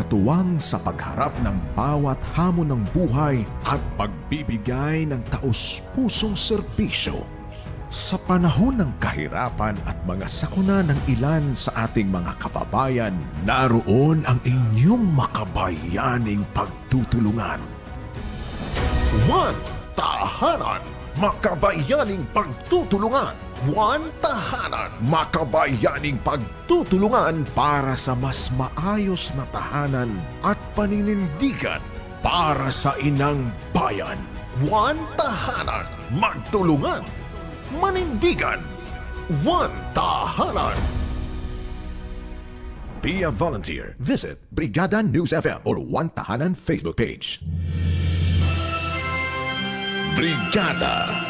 katuwang sa pagharap ng bawat hamon ng buhay at pagbibigay ng taus-pusong serbisyo. Sa panahon ng kahirapan at mga sakuna ng ilan sa ating mga kababayan, naroon ang inyong makabayaning pagtutulungan. One Tahanan Makabayaning Pagtutulungan One Tahanan Makabayaning Pagtutulungan para sa mas maayos na tahanan at paninindigan para sa inang bayan. One Tahanan Magtulungan Manindigan One Tahanan Be a volunteer. Visit Brigada News FM or One Tahanan Facebook page. Brigada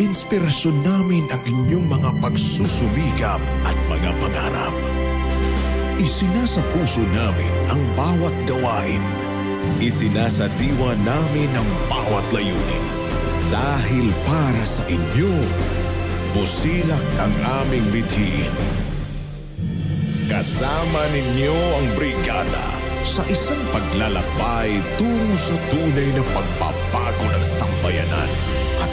inspirasyon namin ang inyong mga pagsusumikap at mga pangarap. Isinasa puso namin ang bawat gawain. Isinasa diwa namin ang bawat layunin. Dahil para sa inyo, busilak ang aming mithiin. Kasama ninyo ang brigada sa isang paglalakbay tungo sa tunay na pagbabago ng sambayanan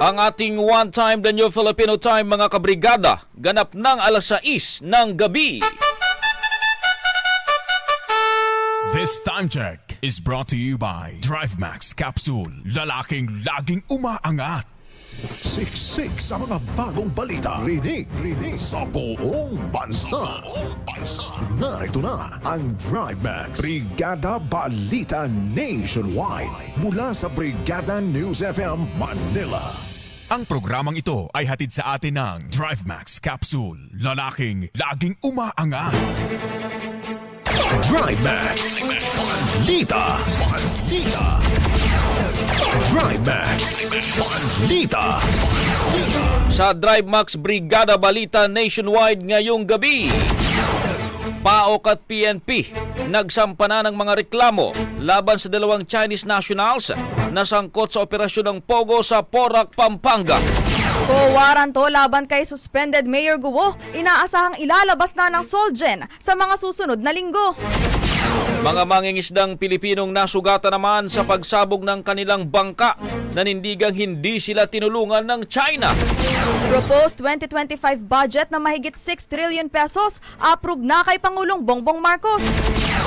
Ang ating one time the new Filipino time mga kabrigada ganap ng alas 6 ng gabi. This time check is brought to you by DriveMax Capsule. Lalaking laging umaangat. Siksik sa mga bagong balita. Rinig, rinig sa buong bansa. Narito na ang Drive Max. Brigada Balita Nationwide. Mula sa Brigada News FM Manila. Ang programang ito ay hatid sa atin ng DriveMax Capsule. Lalaking laging umaangat. Drive Max. Balita. Balita. Drive Max. Balita. Sa Drive Max Brigada Balita Nationwide ngayong gabi. PAOK at PNP nagsampa na ng mga reklamo laban sa dalawang Chinese nationals na sangkot sa operasyon ng Pogo sa Porac, Pampanga. Kuwaranto laban kay suspended Mayor Guo, inaasahang ilalabas na ng Solgen sa mga susunod na linggo. Mga mangingisdang Pilipinong nasugatan naman sa pagsabog ng kanilang bangka nanindigang hindi sila tinulungan ng China. Proposed 2025 budget na mahigit 6 trillion pesos, approve na kay Pangulong Bongbong Marcos.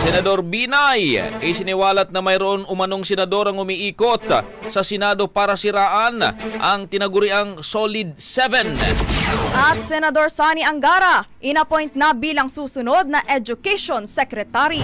Senador Binay, isiniwalat na mayroon umanong senador ang umiikot sa Senado para siraan ang tinaguriang Solid 7. At Senador Sani Angara, inappoint na bilang susunod na Education Secretary.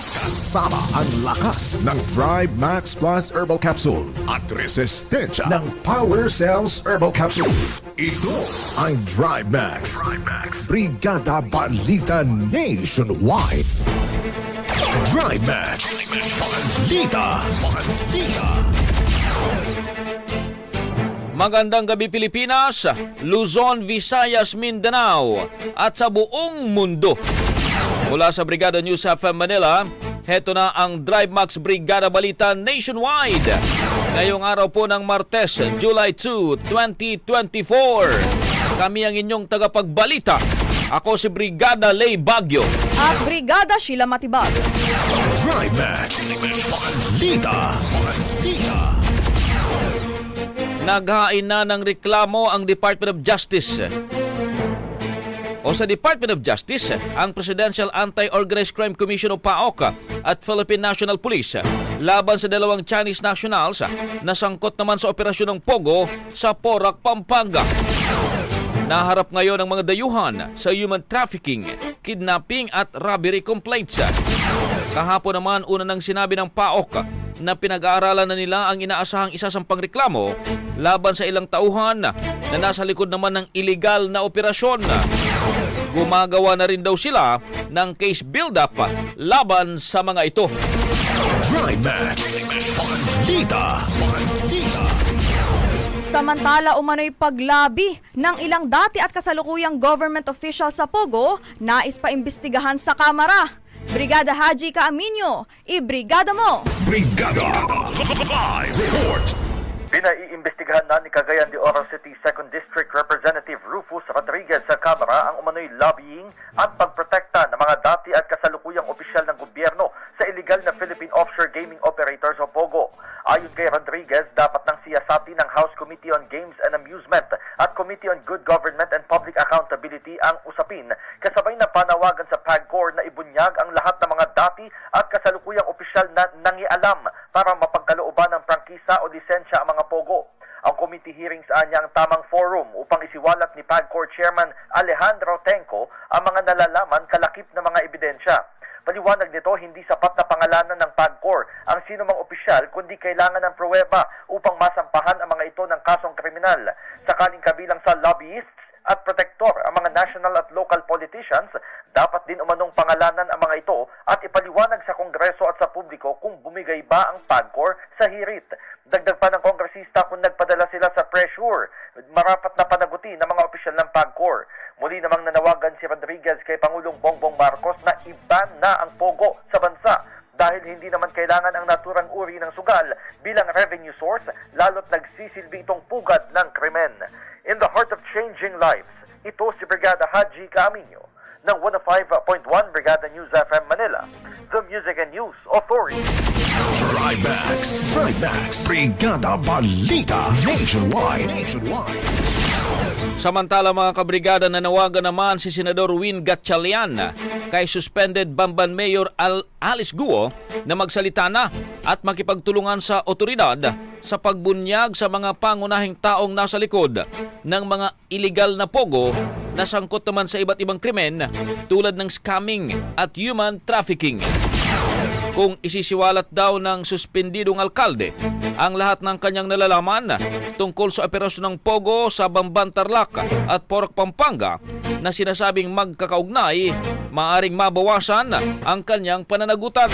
Kasama ang lakas ng Drive Max Plus Herbal Capsule at resistensya ng Power Cells Herbal Capsule. Ito ang Drive Max. Brigada Balita Nationwide. Drive Max. Balita. Balita. Magandang gabi Pilipinas, Luzon, Visayas, Mindanao at sa buong mundo. Mula sa Brigada News FM Manila, heto na ang Drive Max Brigada Balita Nationwide. Ngayong araw po ng Martes, July 2, 2024. Kami ang inyong tagapagbalita. Ako si Brigada Lay Bagyo. At Brigada Sheila Matibag. Trimax. Balita. Balita. Naghain na ng reklamo ang Department of Justice. O sa Department of Justice, ang Presidential Anti-Organized Crime Commission o PAOK at Philippine National Police laban sa dalawang Chinese nationals na sangkot naman sa operasyon ng Pogo sa Porac, Pampanga. Naharap ngayon ang mga dayuhan sa human trafficking, kidnapping at robbery complaints. Kahapon naman una nang sinabi ng PAOK na pinag-aaralan na nila ang inaasahang isasampang reklamo laban sa ilang tauhan na nasa likod naman ng illegal na operasyon. Gumagawa na rin daw sila ng case build-up laban sa mga ito. Trimax. Balita. Balita. Samantala umano'y paglabi ng ilang dati at kasalukuyang government official sa Pogo, nais pa imbestigahan sa Kamara. Brigada Haji Kaaminyo, ibrigada mo! Brigada. Live report. Pinaiimbestigahan na ni Cagayan de Oro City 2nd District Representative Rufus Rodriguez sa Kamara ang umano'y lobbying at pagprotekta ng mga dati at kasalukuyang opisyal ng gobyerno sa illegal na Philippine Offshore Gaming Operators o POGO. Ayon kay Rodriguez, dapat nang siyasati ng House Committee on Games and Amusement at Committee on Good Government and Public Accountability ang usapin kasabay na panawagan sa PAGCOR na ibunyag ang lahat ng mga dati at kasalukuyang opisyal na nangialam para mapagkalooban ng prangkisa o lisensya ang mga pogo. Ang committee hearings anya ang tamang forum upang isiwalat ni PAGCOR Chairman Alejandro Tenco ang mga nalalaman kalakip na mga ebidensya. Paliwanag nito, hindi sapat na pangalanan ng PAGCOR ang sino mang opisyal kundi kailangan ng pruweba upang masampahan ang mga ito ng kasong kriminal. Sakaling kabilang sa lobbyists at protektor ang mga national at local politicians, dapat din umanong pangalanan ang mga ito ipaliwanag sa Kongreso at sa publiko kung bumigay ba ang PAGCOR sa hirit. Dagdag pa ng kongresista kung nagpadala sila sa pressure, marapat na panagutin ng mga opisyal ng PAGCOR. Muli namang nanawagan si Rodriguez kay Pangulong Bongbong Marcos na iban na ang pogo sa bansa dahil hindi naman kailangan ang naturang uri ng sugal bilang revenue source lalo't nagsisilbi itong pugad ng krimen. In the heart of changing lives, ito si Brigada Haji Camino ng 105.1 Brigada News FM Manila, the Music and News Authority. Trimax. Trimax. Brigada Balita. Nationwide. Nationwide. Samantala mga kabrigada nanawagan naman si Senador Win Gatchalian kay suspended Bamban Mayor Al Alice Guo na magsalita na at makipagtulungan sa otoridad sa pagbunyag sa mga pangunahing taong nasa likod ng mga illegal na pogo na sangkot naman sa iba't ibang krimen tulad ng scamming at human trafficking kung isisiwalat daw ng suspendidong alkalde ang lahat ng kanyang nalalaman tungkol sa operasyon ng Pogo sa Bamban Tarlac at Porac Pampanga na sinasabing magkakaugnay, maaring mabawasan ang kanyang pananagutan.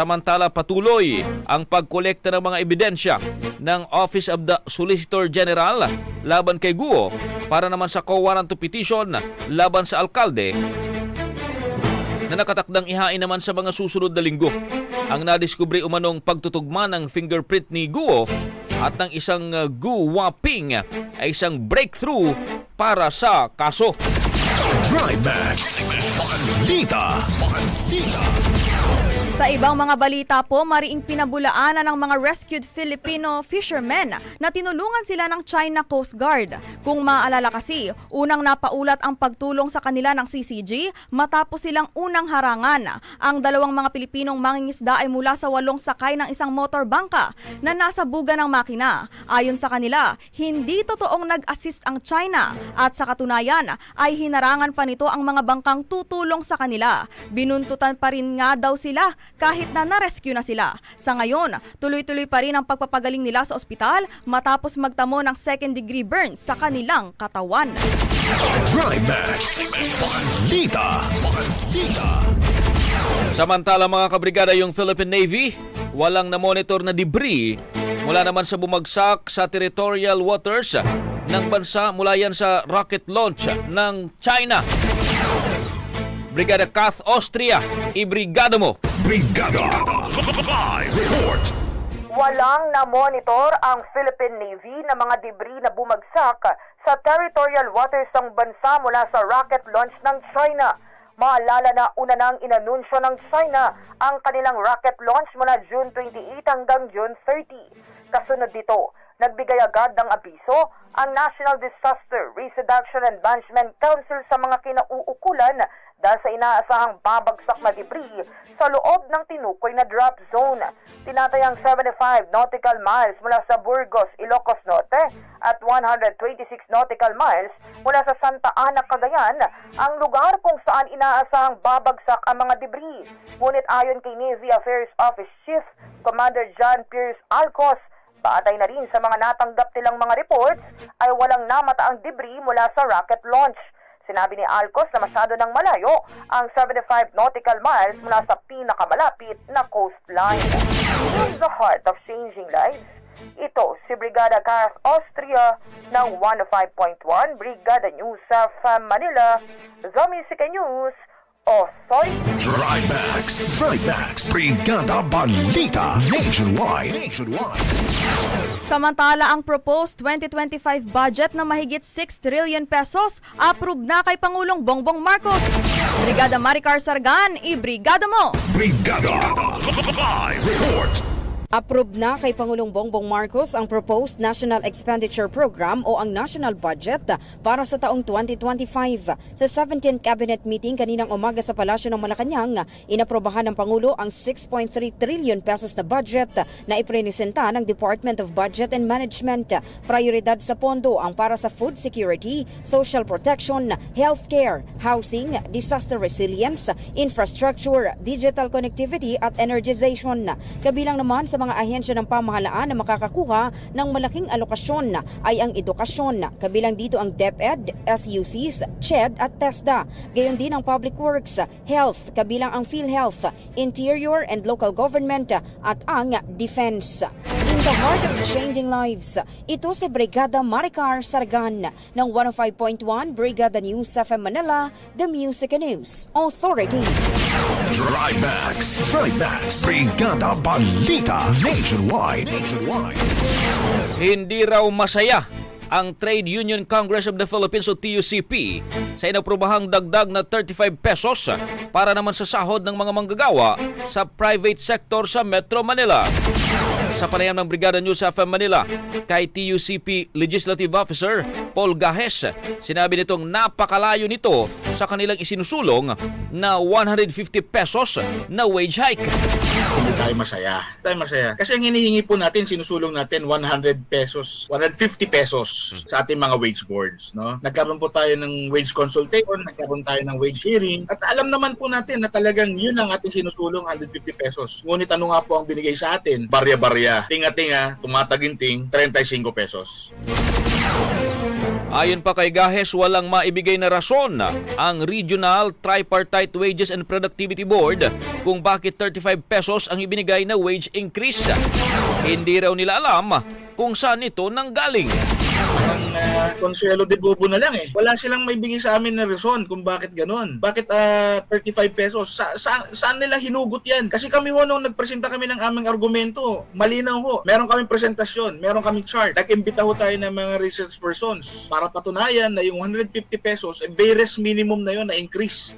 Samantala patuloy ang pagkolekta ng mga ebidensya ng Office of the Solicitor General laban kay Guo para naman sa co-warrant petition laban sa alkalde na nakatakdang ihain naman sa mga susunod na linggo. Ang nadiskubre umanong pagtutugma ng fingerprint ni Guo at ng isang uh, Guwaping ay isang breakthrough para sa kaso. Trimax. Balita. Balita. Sa ibang mga balita po, mariing pinabulaanan ng mga rescued Filipino fishermen na tinulungan sila ng China Coast Guard. Kung maaalala kasi, unang napaulat ang pagtulong sa kanila ng CCG matapos silang unang harangan. Ang dalawang mga Pilipinong mangingisda ay mula sa walong sakay ng isang motor bangka na nasa buga ng makina. Ayon sa kanila, hindi totoong nag-assist ang China at sa katunayan ay hinarangan pa nito ang mga bangkang tutulong sa kanila. Binuntutan pa rin nga daw sila kahit na na-rescue na sila. Sa ngayon, tuloy-tuloy pa rin ang pagpapagaling nila sa ospital matapos magtamo ng second degree burns sa kanilang katawan. Balita. Balita. Samantala mga kabrigada yung Philippine Navy, walang na-monitor na debris mula naman sa bumagsak sa territorial waters ng bansa mula yan sa rocket launch ng China. Brigada Kath Austria, ibrigada mo! Brigada. Live report. Walang na-monitor ang Philippine Navy na mga debris na bumagsak sa territorial waters ng bansa mula sa rocket launch ng China. Maalala na una nang inanunsyo ng China ang kanilang rocket launch mula June 28 hanggang June 30. Kasunod dito, nagbigay agad ng abiso ang National Disaster Risk Reduction and Management Council sa mga kinauukulan dahil sa inaasahang babagsak na debris sa loob ng tinukoy na drop zone. Tinatayang 75 nautical miles mula sa Burgos, Ilocos Norte at 126 nautical miles mula sa Santa Ana, Cagayan ang lugar kung saan inaasahang babagsak ang mga debris. Ngunit ayon kay Navy Affairs Office Chief Commander John Pierce Alcos, Batay na rin sa mga natanggap nilang mga reports ay walang namataang debris mula sa rocket launch. Sinabi ni Alcos na masyado ng malayo ang 75 nautical miles mula sa pinakamalapit na coastline. In the heart of changing lives, ito si Brigada Kath Austria ng 105.1 Brigada News sa Manila, The Music News Authority. Trimax. Trimax. Brigada Balita. Nationwide. Nationwide. Samantala ang proposed 2025 budget na mahigit 6 trillion pesos approve na kay Pangulong Bongbong Marcos. Brigada Maricar Sargan, i-brigada mo! Brigada Live Report. Approved na kay Pangulong Bongbong Marcos ang proposed National Expenditure Program o ang National Budget para sa taong 2025. Sa 17th Cabinet Meeting kaninang umaga sa Palasyo ng Malacanang, inaprobahan ng Pangulo ang 6.3 trillion pesos na budget na iprenesenta ng Department of Budget and Management. Prioridad sa pondo ang para sa food security, social protection, healthcare, housing, disaster resilience, infrastructure, digital connectivity at energization. Kabilang naman sa mga ahensya ng pamahalaan na makakakuha ng malaking alokasyon ay ang edukasyon. Kabilang dito ang DepEd, SUCs, CHED at TESDA. Gayon din ang Public Works, Health, kabilang ang PhilHealth, Interior and Local Government at ang Defense. In the heart of changing lives, ito si Brigada Maricar Sargan ng 105.1 Brigada News FM Manila, The Music News Authority. Trimax. Trimax. Brigada Balita. Nationwide. Nationwide. Hindi raw masaya ang Trade Union Congress of the Philippines o TUCP sa inaprobahang dagdag na 35 pesos para naman sa sahod ng mga manggagawa sa private sector sa Metro Manila. Sa panayam ng Brigada News FM Manila, kay TUCP Legislative Officer Paul Gahes, sinabi nitong napakalayo nito sa kanilang isinusulong na 150 pesos na wage hike. Hindi tayo masaya. Tayo masaya. Kasi ang hinihingi po natin, sinusulong natin 100 pesos, 150 pesos sa ating mga wage boards. No? Nagkaroon po tayo ng wage consultation, nagkaroon tayo ng wage hearing, at alam naman po natin na talagang yun ang ating sinusulong, 150 pesos. Ngunit ano nga po ang binigay sa atin? Barya-barya, tinga-tinga, tumataginting, 35 pesos. Ayon pa kay Gahes, walang maibigay na rason ang Regional Tripartite Wages and Productivity Board kung bakit 35 pesos ang ibinigay na wage increase. Hindi raw nila alam kung saan ito nanggaling. Uh, Consuelo de Bobo na lang eh. Wala silang may bigay sa amin na reason kung bakit ganun. Bakit ah, 35 pesos? Sa, sa, saan nila hinugot yan? Kasi kami ho, nung nagpresenta kami ng aming argumento, malinaw ho. Meron kaming presentasyon, meron kaming chart. Nag-imbita ho tayo ng mga research persons para patunayan na yung 150 pesos, eh, barest minimum na yon na increase.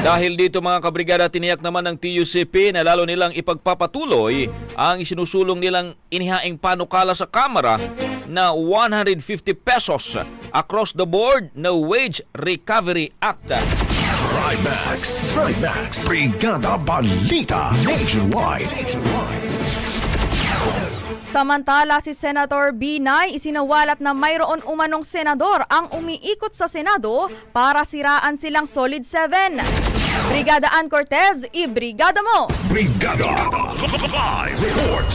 Dahil dito mga kabrigada, tiniyak naman ng TUCP na lalo nilang ipagpapatuloy ang isinusulong nilang inihaing panukala sa Kamara na 150 pesos across the board na Wage Recovery Act. Trimax. Trimax. Brigada Balita. Nationwide. Nationwide. Samantala si Senator Binay isinawalat na mayroon umanong senador ang umiikot sa Senado para siraan silang Solid 7. Brigada Ann Cortez, i-brigada mo! Brigada Live Report.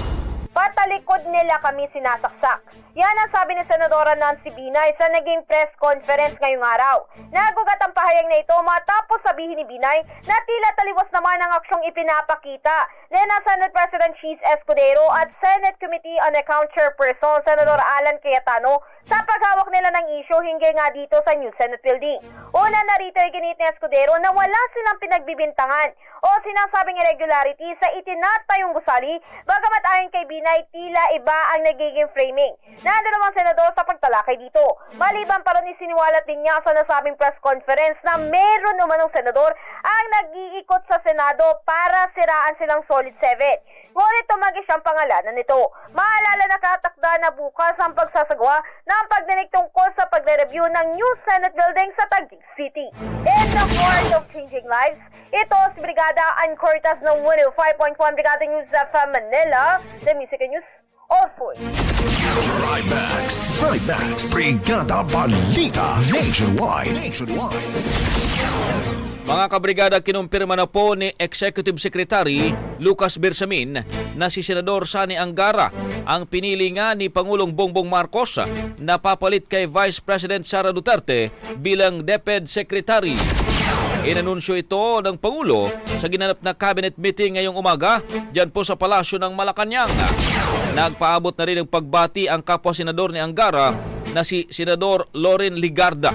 patalikod nila kami sinasaksak. Yan ang sabi ni Senadora Nancy Binay sa naging press conference ngayong araw. Nagugat ang pahayag na ito matapos sabihin ni Binay na tila taliwas naman ang aksyong ipinapakita ni na Senate President Cheese Escudero at Senate Committee on Account Chairperson Senador Alan Cayetano sa paghawak nila ng issue hinggil nga dito sa New Senate Building. Una narito ay ginit ni Escudero na wala silang pinagbibintangan o sinasabing irregularity sa itinatayong gusali bagamat ayon kay Binay tila iba ang nagiging framing na dalawang senador sa pagtalakay dito. Maliban pa rin isiniwalat din niya sa nasabing press conference na meron umanong senador ang nag-iikot sa Senado para siraan silang solid 7. Ngunit tumagi siyang pangalanan nito. Maalala na katakda na bukas ang pagsasagawa ng pagdinig tungkol sa pagre-review ng new Senate building sa Taguig City. In the heart of changing lives, ito si Brigada Ann Cortas ng 105.1 Brigada News FM Manila, the Music News All Trimax. Trimax. Brigada Balita. Nationwide. Nationwide. Mga kabrigada, kinumpirma na po ni Executive Secretary Lucas Bersamin na si Senador Sani Angara ang pinili nga ni Pangulong Bongbong Marcos na papalit kay Vice President Sara Duterte bilang DepEd Secretary. Inanunsyo ito ng Pangulo sa ginanap na cabinet meeting ngayong umaga dyan po sa palasyo ng Malacanang. Nagpaabot na rin ng pagbati ang kapwa senador ni Angara na si Senador Loren Ligarda.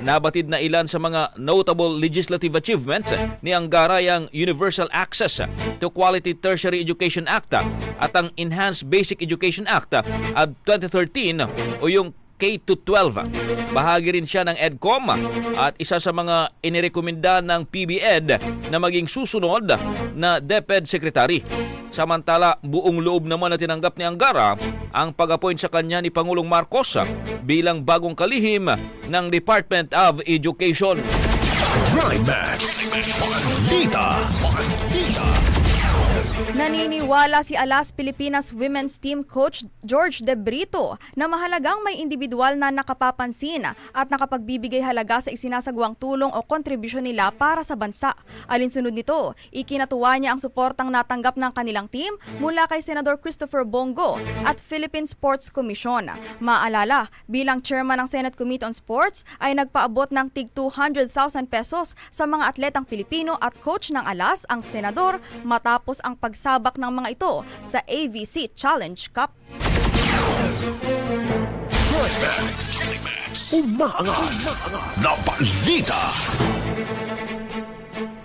Nabatid na ilan sa mga notable legislative achievements ni Angara ang Universal Access to Quality Tertiary Education Act at ang Enhanced Basic Education Act at 2013 o yung K-12. Bahagi rin siya ng EDCOM at isa sa mga inirekomenda ng PBED na maging susunod na DepEd Secretary. Samantala, buong loob naman na tinanggap ni Angara ang pag-appoint sa kanya ni Pangulong Marcos bilang bagong kalihim ng Department of Education. Trimax. Balita. Balita. Naniniwala si Alas Pilipinas Women's Team Coach George De Brito na mahalagang may individual na nakapapansin at nakapagbibigay halaga sa isinasagawang tulong o kontribusyon nila para sa bansa. Alinsunod nito, ikinatuwa niya ang suportang natanggap ng kanilang team mula kay Senador Christopher Bongo at Philippine Sports Commission. Maalala, bilang chairman ng Senate Committee on Sports ay nagpaabot ng tig 200,000 pesos sa mga atletang Pilipino at coach ng Alas ang senador matapos ang pagsabak ng mga ito sa AVC Challenge Cup. Trimax. Umaangat. Na balita.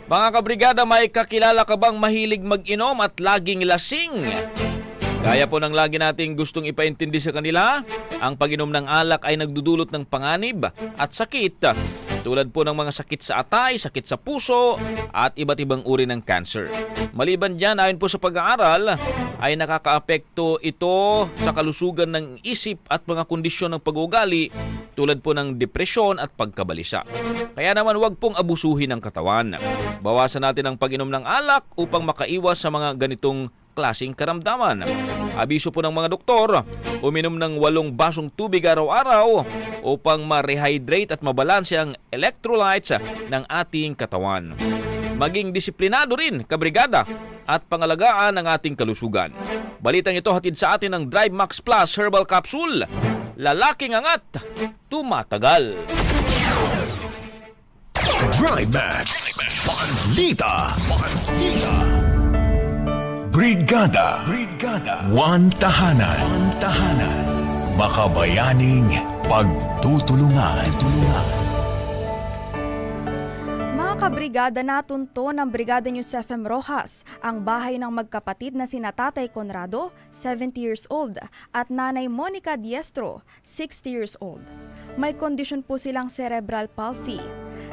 Mga kabrigada, may kakilala ka bang mahilig mag-inom at laging lasing? Kaya po ng lagi nating gustong ipaintindi sa kanila, ang pag-inom ng alak ay nagdudulot ng panganib at sakit. Tulad po ng mga sakit sa atay, sakit sa puso, at iba't ibang uri ng cancer. Maliban dyan, ayon po sa pag-aaral, ay nakakaapekto ito sa kalusugan ng isip at mga kondisyon ng pag-uugali tulad po ng depresyon at pagkabalisa. Kaya naman wag pong abusuhin ang katawan. Bawasan natin ang pag-inom ng alak upang makaiwas sa mga ganitong klasing karamdaman. Abiso po ng mga doktor, uminom ng walong basong tubig araw-araw upang ma-rehydrate at mabalanse ang electrolytes ng ating katawan. Maging disiplinado rin, kabrigada, at pangalagaan ang ating kalusugan. Balitang ito hatid sa atin ng Drive Max Plus Herbal Capsule. Lalaking angat, tumatagal. Trimax. Balita. Balita. Brigada. Brigada. One tahanan. One tahanan. Makabayaning pagtutulungan. Tulungan. Mga kabrigada natunto ng Brigada News FM Rojas ang bahay ng magkapatid na sina Tatay Conrado, 70 years old, at Nanay Monica Diestro, 60 years old. May kondisyon po silang cerebral palsy.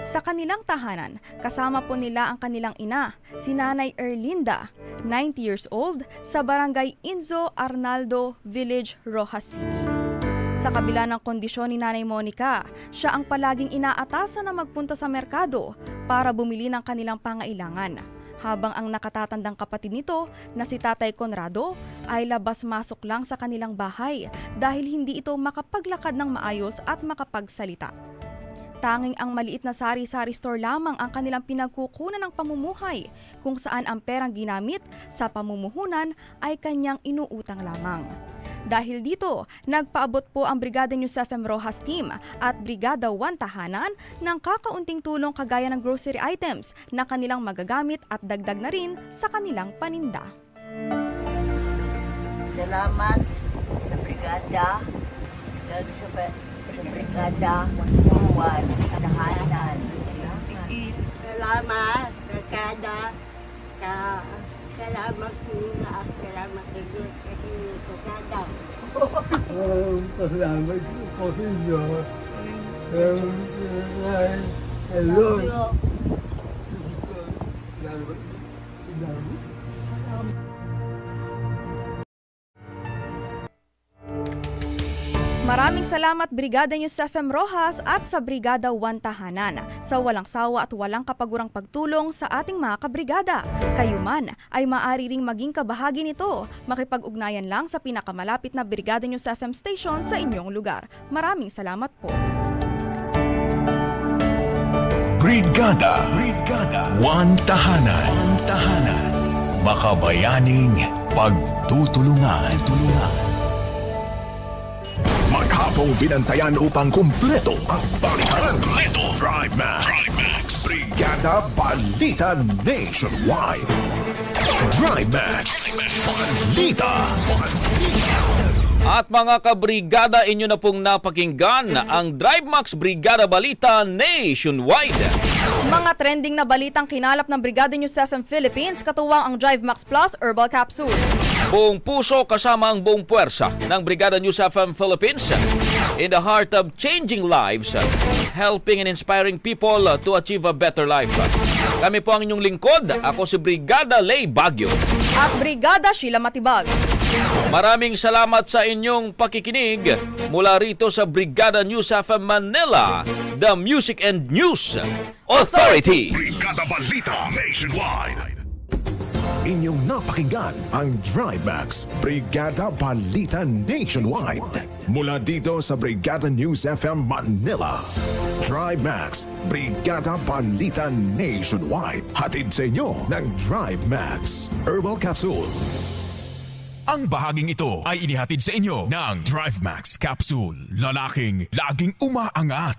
Sa kanilang tahanan, kasama po nila ang kanilang ina, si Nanay Erlinda, 90 years old, sa barangay Inzo Arnaldo Village, Rojas City. Sa kabila ng kondisyon ni Nanay Monica, siya ang palaging inaatasan na magpunta sa merkado para bumili ng kanilang pangailangan. Habang ang nakatatandang kapatid nito na si Tatay Conrado ay labas-masok lang sa kanilang bahay dahil hindi ito makapaglakad ng maayos at makapagsalita. Tanging ang maliit na sari-sari store lamang ang kanilang pinagkukunan ng pamumuhay, kung saan ang perang ginamit sa pamumuhunan ay kanyang inuutang lamang. Dahil dito, nagpaabot po ang Brigada News FM Rojas Team at Brigada 1 Tahanan ng kakaunting tulong kagaya ng grocery items na kanilang magagamit at dagdag na rin sa kanilang paninda. Salamat sa brigada, sa brigada, Juan, tahanan. Salamat, brigada, sa salamat po na salamat sa Diyos kasi brigada. Salamat po sa inyo. Hello. Salamat. Salamat. Salamat Brigada News FM Rojas at sa Brigada 1 Tahanan sa walang sawa at walang kapagurang pagtulong sa ating mga kabrigada. Kayo man ay maaari ring maging kabahagi nito. Makipag-ugnayan lang sa pinakamalapit na Brigada News FM station sa inyong lugar. Maraming salamat po. Brigada. Brigada. One tahanan. One tahanan. Makabayaning pagtutulungan. Tulungan. Maghapong binantayan upang kumpleto ang balikan. Kumpleto. Drive Max. Brigada Balita Nationwide. Drive Max. Balita. At mga kabrigada, inyo na pong napakinggan ang Drive Max Brigada Balita Nationwide. Mga trending na balitang kinalap ng Brigada News FM Philippines katuwang ang Drive Max Plus Herbal Capsule. Buong puso kasama ang buong puwersa ng Brigada News FM Philippines in the heart of changing lives, helping and inspiring people to achieve a better life. Kami po ang inyong lingkod. Ako si Brigada Lay Bagyo. At Brigada Sheila Matibag. Maraming salamat sa inyong pakikinig mula rito sa Brigada News FM Manila, the Music and News Authority. Brigada Balita Nationwide. Inyong napakinggan ang Max Brigada Balita Nationwide. Mula dito sa Brigada News FM Manila. Max Brigada Balita Nationwide. Hatid sa inyo ng Max Herbal Capsule. Ang bahaging ito ay inihatid sa inyo ng Drive Max Capsule. Lalaking laging umaangat.